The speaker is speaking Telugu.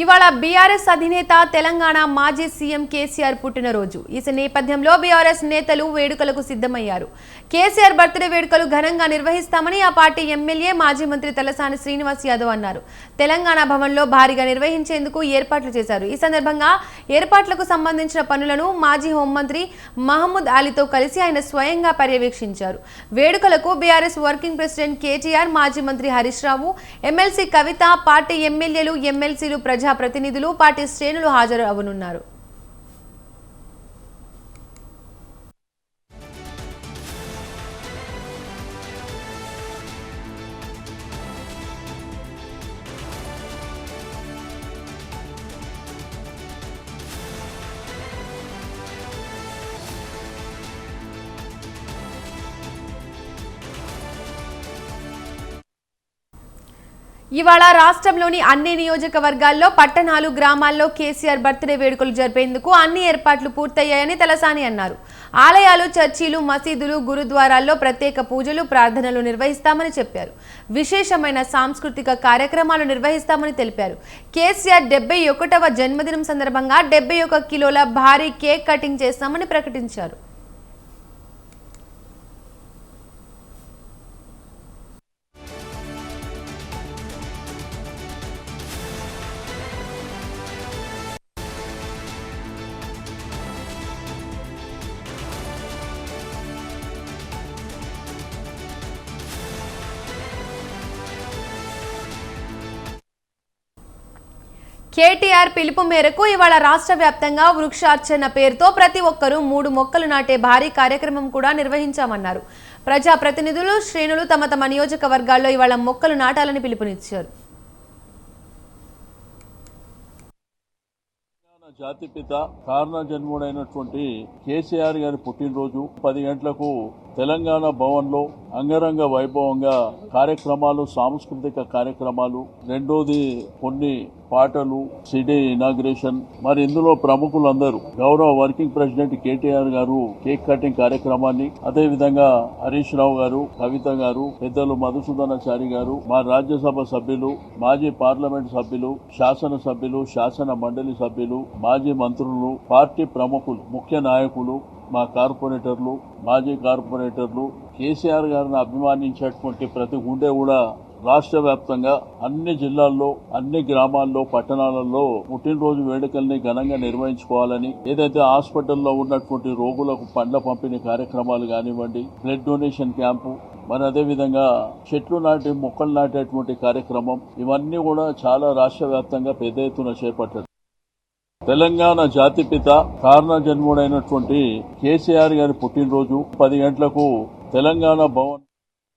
ఇవాళ బీఆర్ఎస్ అధినేత తెలంగాణ మాజీ సీఎం కేసీఆర్ పుట్టినరోజు. ఈ నేపథ్యంలో బీఆర్ఎస్ నేతలు వేడుకలకు సిద్ధమయ్యారు. కేసీఆర్ బర్త్డే వేడుకలు ఘనంగా నిర్వహిస్తామని ఆ పార్టీ ఎమ్మెల్యే మాజీ మంత్రి తలసాని శ్రీనివాస్ యాదవ్ అన్నారు. తెలంగాణ భవన్లో భారీగా నిర్వహించేందుకు ఏర్పాట్లు చేశారు. ఈ సందర్భంగా ఏర్పాట్లకు సంబంధించిన పనులను మాజీ హోంమంత్రి మహమ్మద్ అలీతో కలిసి ఆయన స్వయంగా పర్యవేక్షించారు. వేడుకలకు బీఆర్ఎస్ వర్కింగ్ ప్రెసిడెంట్ కేటీఆర్ మాజీ మంత్రి హరీష్ రావు ఎమ్మెల్సీ కవిత పార్టీ ఎమ్మెల్యేలు ఎమ్మెల్సీలు ప్రజాప్రతినిధులు పార్టీ శ్రేణులు హాజరు అవనున్నారు. ఇవాళ రాష్ట్రంలోని అన్ని నియోజకవర్గాల్లో పట్టణాలు గ్రామాల్లో కేసీఆర్ బర్త్డే వేడుకలు జరిపేందుకు అన్ని ఏర్పాట్లు పూర్తయ్యాయని తలసాని అన్నారు. ఆలయాలు చర్చీలు మసీదులు గురుద్వారాల్లో ప్రత్యేక పూజలు ప్రార్థనలు నిర్వహిస్తామని చెప్పారు. విశేషమైన సాంస్కృతిక కార్యక్రమాలు నిర్వహిస్తామని తెలిపారు. కేసీఆర్ డెబ్బై ఒకటవ జన్మదినం సందర్భంగా డెబ్బై ఒక కిలోల భారీ కేక్ కటింగ్ చేస్తామని ప్రకటించారు. కేటీఆర్ పిలుపు మేరకు ఇవాళ రాష్ట్ర వ్యాప్తంగా వృక్షార్చన పేరుతో ప్రతి ఒక్కరూ మూడు మొక్కలు నాటే భారీ కార్యక్రమం కూడా నిర్వహించామన్నారు. ప్రజా ప్రతినిధులు శ్రేణులు తమ తమ నియోజకవర్గాల్లో ఇవాళ మొక్కలు నాటాలని పిలుపునిచ్చారు. జాతిపిత కారణ జన్ముడైనటువంటి కేసీఆర్ గారి పుట్టినరోజు పది గంటలకు తెలంగాణ భవన్లో అంగరంగ వైభవంగా కార్యక్రమాలు సాంస్కృతిక కార్యక్రమాలు రెండోది కొన్ని పాటలు సిటీ ఇనాగ్రేషన్. మరి ఇందులో ప్రముఖులందరూ గౌరవ వర్కింగ్ ప్రెసిడెంట్ కేటీఆర్ గారు కేక్ కటింగ్ కార్యక్రమాన్ని అదే విధంగా హరీష్ రావు గారు కవిత గారు పెద్దలు మధుసూదనాచారి గారు మా రాజ్యసభ సభ్యులు మాజీ పార్లమెంట్ సభ్యులు శాసన సభ్యులు శాసన మండలి సభ్యులు మాజీ మంత్రులు పార్టీ ప్రముఖులు ముఖ్య నాయకులు మా కార్పొరేటర్లు మాజీ కార్పొరేటర్లు కేసీఆర్ గారిని అభిమానించేటువంటి ప్రతి గుండె కూడా రాష్ట్ర వ్యాప్తంగా అన్ని జిల్లాల్లో అన్ని గ్రామాల్లో పట్టణాలలో పుట్టినరోజు వేడుకల్ని ఘనంగా నిర్వహించుకోవాలని ఏదైతే హాస్పిటల్లో ఉన్నటువంటి రోగులకు పండ్ల పంపిణీ కార్యక్రమాలు కానివ్వండి బ్లడ్ డొనేషన్ క్యాంపు మరి అదే విధంగా చెట్లు నాటి మొక్కలు నాటేటువంటి కార్యక్రమం ఇవన్నీ కూడా చాలా రాష్ట్ర వ్యాప్తంగా పెద్ద ఎత్తున చేపట్టారు. తెలంగాణ జాతిపిత కారణ జన్ముడైనటువంటి కేసీఆర్ గారి పుట్టినరోజు పది గంటలకు తెలంగాణ భవన్